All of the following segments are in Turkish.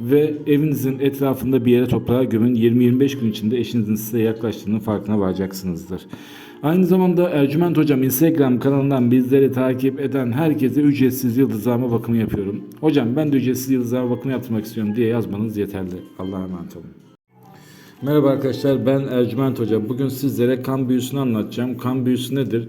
ve evinizin etrafında bir yere toprağa gömün. 20-25 gün içinde eşinizin size yaklaştığının farkına varacaksınızdır. Aynı zamanda Ercüment Hocam Instagram kanalından bizleri takip eden herkese ücretsiz yıldızlama bakımı yapıyorum. Hocam ben de ücretsiz yıldızlama bakımı yaptırmak istiyorum diye yazmanız yeterli. Allah'a emanet olun. Merhaba arkadaşlar ben Ercüment Hoca. Bugün sizlere kan büyüsünü anlatacağım. Kan büyüsü nedir?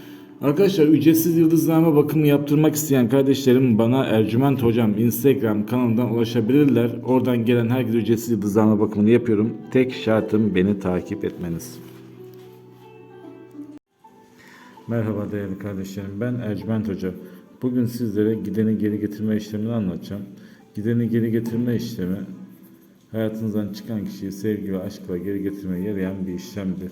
Arkadaşlar ücretsiz yıldızlama bakımı yaptırmak isteyen kardeşlerim bana Ercüment Hocam Instagram kanalından ulaşabilirler. Oradan gelen herkese ücretsiz yıldızlama bakımını yapıyorum. Tek şartım beni takip etmeniz. Merhaba değerli kardeşlerim ben Ercüment Hoca. Bugün sizlere gideni geri getirme işlemini anlatacağım. Gideni geri getirme işlemi hayatınızdan çıkan kişiyi sevgi ve aşkla geri getirmeye yarayan bir işlemdir.